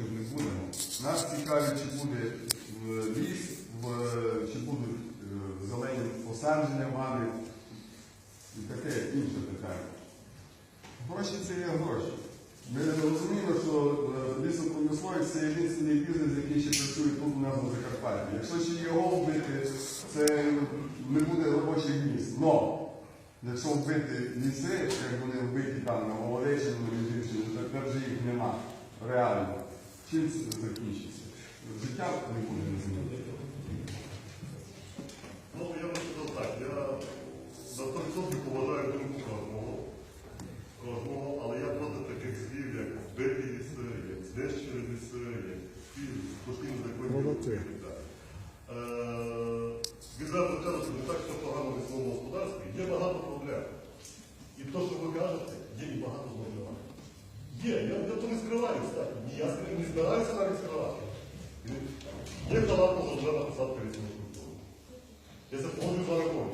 ми не будемо. Нас цікавить, чи буде ліс, чи будуть е, зелені посадження вами і таке інше питання. Гроші це є гроші. Ми розуміємо, що е, лісопромисловець це єдиний бізнес, який ще працює тут у нас на Закарпатті. Якщо ще його вбити, це не буде робочих місць. Но якщо вбити ліси, як вони вбиті там на Говоречину, між іншим, то вже їх нема. Реально. Чим це закінчиться? Життя буде не змінити. Ну, я би сказав так, я за 100% поважаю думку кожного, кожного, але я проти таких слів, як вбиті ліси, як знищені ліси, як постійно Молодці. законні. Відверто кажучи, не так, що погано в лісовому господарстві, є багато проблем. І то, що ви кажете, є і багато зловживань. Є, я, я то не скриваю, так. Я не збираюся навіть скривати. Є халатна зловживана посадка лісової культури. Я це погоджую з вами.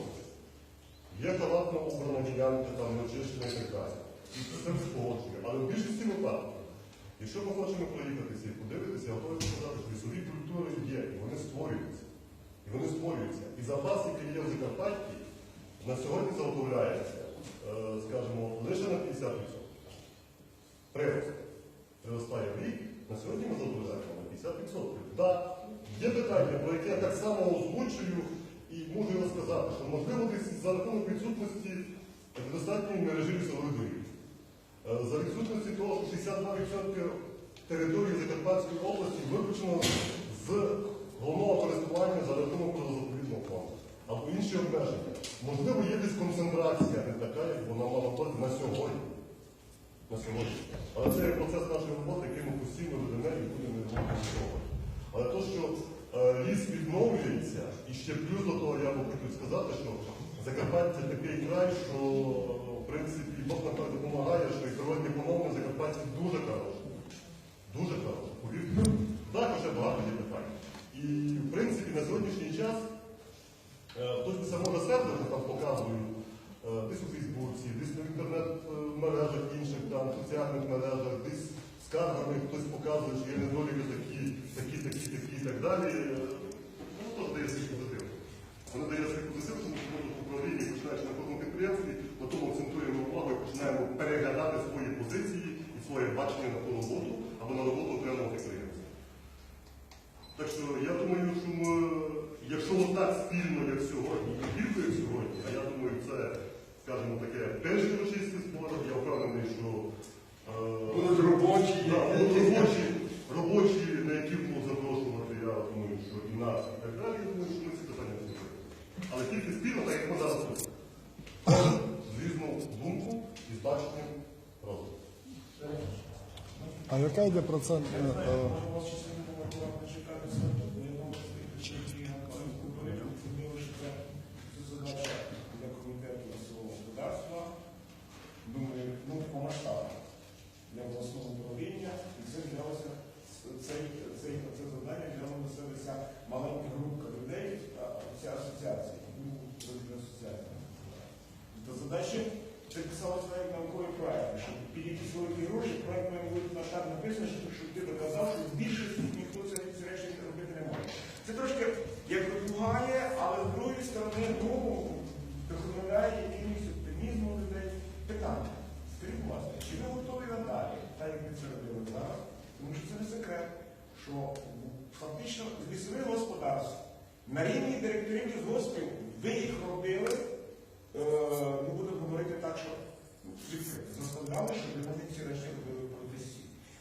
Є халатно обрана ділянка, там очищена і так далі. І це все погоджує. Але в більшості випадків, якщо ми хочемо проїхатися і подивитися, я готовий сказати, що лісові культури є, і вони створюються. І вони створюються. І запас, який є в Закарпатті, на сьогодні заготовляється, е, скажімо, лише на 50%. Прирост. Приростає в рік, на сьогодні ми заготовляємо на 50%. Так, є питання, про яке я так само озвучую і можу його сказати, що можливо десь за рахунок відсутності достатньої мережі лісових доріг. Е, За відсутності того, що 62% території Закарпатської області виключено з головного користування за рахунок природозаповідного фонду або інші обмеження. Можливо, є десь концентрація не така, як вона мала бути на сьогодні. На сьогодні. Але це є процес нашої роботи, який ми постійно ведемо і будемо робити. Але то, що е, ліс відновлюється, і ще плюс до того я би хотів сказати, що Закарпаття такий край, що в принципі Бог нам допомагає, що і природні економія в дуже хороша. Дуже хороша. Повірте. Також є багато є питань. І в принципі на сьогоднішній час е, хтось би це може сердити, там показують е, десь у Фейсбуці, десь в інтернет-мережах інших, там, соціальних мережах, десь скаргами хтось показує, що є недоліки такі, такі, такі, такі і так далі. Ну, то дає свій позитив. Воно дає свій позитив, тому що в управлінні, починаючи на кожному підприємстві, потім акцентуємо увагу і починаємо переглядати свої позиції і своє бачення на ту роботу або на роботу окремого підприємства. Так що я думаю, що ми, якщо отак спільно, як сьогодні, і тільки як сьогодні, а я думаю, це, скажімо таке, перші російські збори, я впевнений, що так далі, я думаю, що ми ці питання вирішили. Але тільки спільно, так як ми зараз тут. Кожен з різну думку і з баченням розвитку. А яка йде процент? е, е, Думаю, ну, по масштабу для обласного управління, і це взялося цей, цей, це завдання взяла на себе ця маленька група людей, а, ця асоціація, ну, велика асоціація. Та задача це писалось навіть наукові проекти, щоб під якісь проект має бути на так написано, щоб, ти доказав, що в більшості ніхто це речі робити не може. Це трошки як випугає, але з другої сторони, ну, вдохновляє якимось оптимізмом людей. Питання. Скажіть, будь ласка, чи ви готові надалі, так як ви це робили зараз? Тому що це не секрет, що фактично лісових господарств на рівні директорів лісгоспів ви їх робили, е, ну будемо говорити так, що ну, заставляли, щоб вони ці речі робили.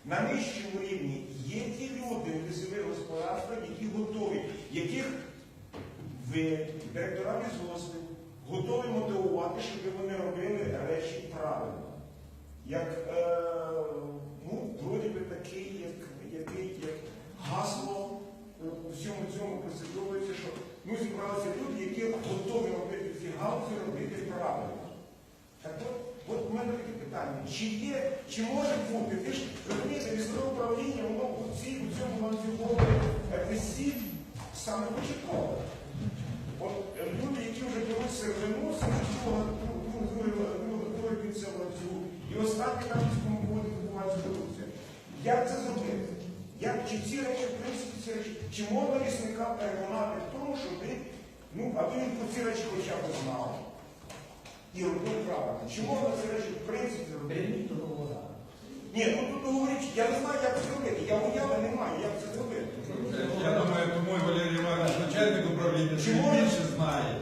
На нижчому рівні є ті люди в лісових господарствах, які готові, яких ви, директора лісгоспів, готові мотивувати, щоб вони робили речі правильно. Як, е, ну, вроді би такий, як, який, як гасло е, у всьому цьому прослідковується, що ну, зібралися люди, які готові робити ці галузі, робити правильно. Так от, от у мене таке питання. Чи є, чи може бути, ти ж розумієте, військове управління, воно у у цьому ланцюговому висів саме початково. От люди, які вже беруть сировину, з другого, другого, другого, другого, другого кінця ланцюгу, і останні там буде добувати продукцію. Як це зробити? Як чи ці речі, в принципі, ці речі, чи можна лісника переконати в тому, що ти, ну, аби він про ці речі хоча б знав і робив правильно. Чи можна ці речі, в принципі, договора. Ні, ну тут говорить, я не знаю, як це зробити. Я уяви не маю, як це зробити. Я думаю, тому і Валерій Іванович, начальник управління, що Чому? більше знає.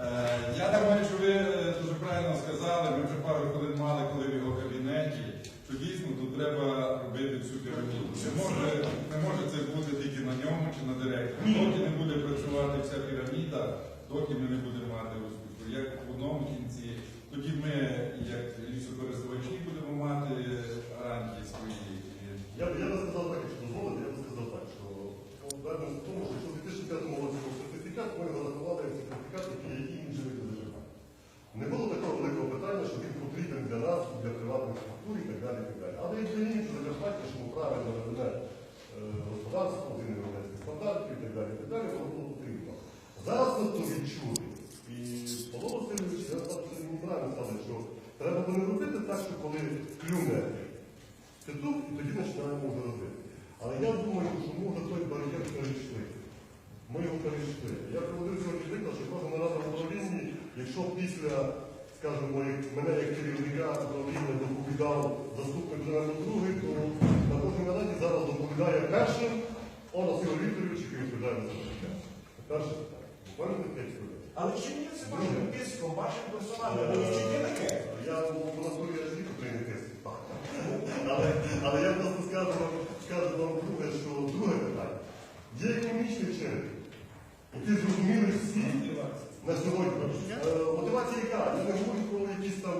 Е, Я думаю, що ви е, дуже правильно сказали, ми вже пару хвилин мали, коли в його кабінеті, що дійсно тут треба робити цю піраміду. Не може, не може це бути тільки на ньому чи на директорі. Доки не буде працювати вся піраміда, доки ми не будемо мати успіху. Як в одному кінці, тоді ми, як лісокористувачі, будемо мати гарантії свої. Я, я би сказав так, якщо дозволите, я би сказав так, що впевнений в тому, що якщо в 2005 році був сертифікат, ми його рахували як сертифікат, який є іншим видом ЖК. Не було такого великого питання, що він потрібен для нас, для приватних структур і так далі. і так далі. Але і для інших Закарпаття, що ми правильно веде е, господарство, один європейських стандартів і так далі, і так далі, воно було потрібно. Зараз ми то відчули. І Павло Васильович, я бачу, що він правильно сказав, що треба було не робити так, що коли клюне петух, і тоді починаємо вже робити. Але я думаю, що ми вже той бар'єр перейшли. Ми його перейшли. Я приводив сьогодні приклад, що кожен раз в управлінні, якщо після, скажімо, мене як керівника управління доповідав заступник джерельно другий, то на кожній нараді зараз доповідає першим он Василь Вікторович, який відповідає за життя. Перше. Буквально хвилин. Але чи ні це вашим тиском, вашим персональним? Ви чи є таке? Я в натурі я звідти прийняти. Але, але я просто скажу вам друге, що друге питання. Є ти зрозуміли всі на сьогодні. Е, Мотивація яка? Не говорю про якісь там